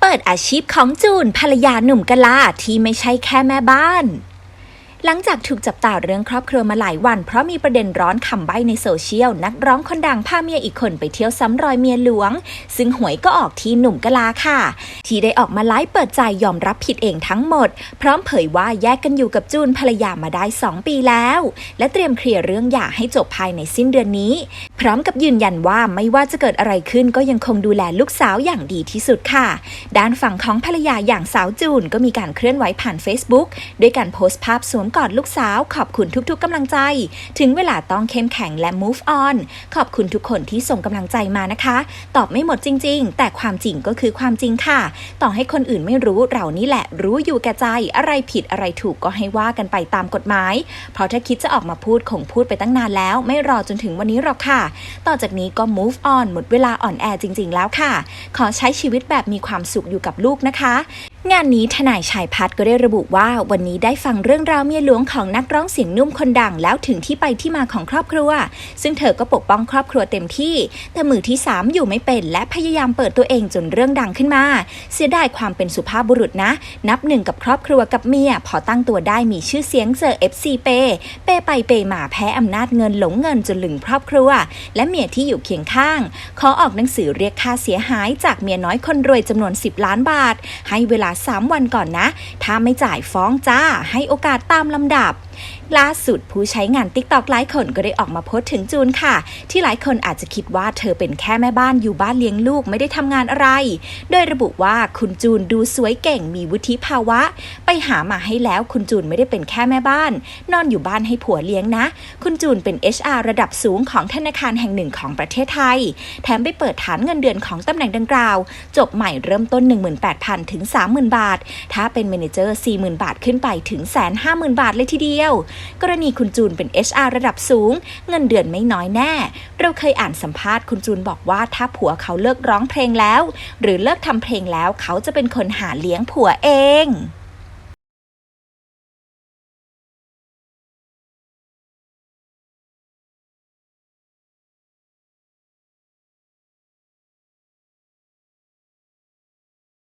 เปิดอาชีพของจูนภรรยาหนุ่มกะลาที่ไม่ใช่แค่แม่บ้าน หลังจากถูกจับตาเรื่องครอบครัวมาหลายวัน เพราะมีประเด็นร้อนคำใบ้ในโซเชียล นักร้องคนดังพาเมียอีกคนไปเที่ยวซ้ำรอยเมียหลวง ซึ่งหวยก็ออกที่หนุ่มกะลาค่ะ ที่ได้ออกมาไลฟ์เปิดใจยอมรับผิดเองทั้งหมด พร้อมเผยว่าแยกกันอยู่กับจูนภรรยามาได้ 2 ปีแล้ว และเตรียมเคลียร์เรื่องหย่าให้จบภายในสิ้นเดือนนี้ พร้อมกับยืนยันว่าไม่ว่าจะเกิดอะไรขึ้นก็ยังคงดูแลลูกสาวอย่างดีที่สุดค่ะ ด้านฝั่งของภรรยาอย่างสาวจูนก็มีการเคลื่อนไหวผ่าน Facebook ด้วยการโพสต์ภาพสวมกอดลูกสาว ขอบคุณทุกๆกำลังใจ ถึงเวลาต้องเข้มแข็งและ move on ขอบคุณทุกคนที่ส่งกำลังใจมานะคะ ตอบไม่หมดจริง ๆ แต่ความจริงก็คือความจริงค่ะ ต่อให้คนอื่นไม่รู้เรานี่แหละ รู้อยู่แก่ใจ อะไรผิดอะไรถูกก็ให้ว่ากันไปตามกฎหมาย เพราะถ้าคิดจะออกมาพูดคงพูดไปตั้งนานแล้ว ไม่รอจนถึงวันนี้หรอกค่ะ ต่อจากนี้ก็ move on หมดเวลาอ่อนแอจริง ๆ แล้วค่ะ ขอใช้ชีวิตแบบมีความสุขอยู่กับลูกนะคะ งานนี้ทนายชายพัฒน์ก็ได้ระบุว่าวันนี้ได้ฟังเรื่องราวเมียหลวงของนักร้องเสียงนุ่มคนดังแล้วถึงที่ไปที่มาของครอบครัว ซึ่งเธอก็ปกป้องครอบครัวเต็มที่ แต่มือที่สามอยู่ไม่เป็น และพยายามเปิดตัวเองจนเรื่องดังขึ้นมา เสียดายความเป็นสุภาพบุรุษนะ นับหนึ่งกับครอบครัวกับเมีย พอตั้งตัวได้มีชื่อเสียงเจอ FC เปเปไปเปมาแพ้อำนาจเงินหลงเงินจนลึงครอบครัว และเมียที่อยู่เคียงข้าง ขอออกหนังสือเรียกค่าเสียหายจากเมียน้อยคนรวยจำนวน 10 ล้านบาท ให้เวลา3 วันก่อนนะ ถ้าไม่จ่ายฟ้องจ้า ให้โอกาสตามลำดับ ล่าสุดผู้ใช้งาน t ิ k t o k หลายคนก็ได้ออกมาโพสต์ถึงจูนค่ะ ที่หลายคนอาจจะคิดว่าเธอเป็นแค่แม่บ้านอยู่บ้านเลี้ยงลูกไม่ได้ทำงานอะไร โดยระบุว่าคุณจูนดูสวยเก่งมีวุฒิภาวะ ไปหามาให้แล้วคุณจูนไม่ได้เป็นแค่แม่บ้าน นอนอยู่บ้านให้ผัวเลี้ยงนะ คุณจูนเป็น HR ระดับสูงของธนาคารแห่งหนึ่งของประเทศไทย แถมไปเปิดฐานเงินเดือนของตำแหน่งดังกล่าว จบใหม่เริ่มต้น 18,000 ถึง 30,000 บาท ถ้าเป็นเมนเจอร์ 40,000 บาทขึ้นไปถึง 150,000 บาทเลยทีเดียวกรณีคุณจูนเป็น HR ระดับสูง เงินเดือนไม่น้อยแน่ เราเคยอ่านสัมภาษณ์คุณจูนบอกว่าถ้าผัวเขาเลิกร้องเพลงแล้ว หรือเลิกทำเพลงแล้วเขาจะเป็นคนหาเลี้ยงผัวเอง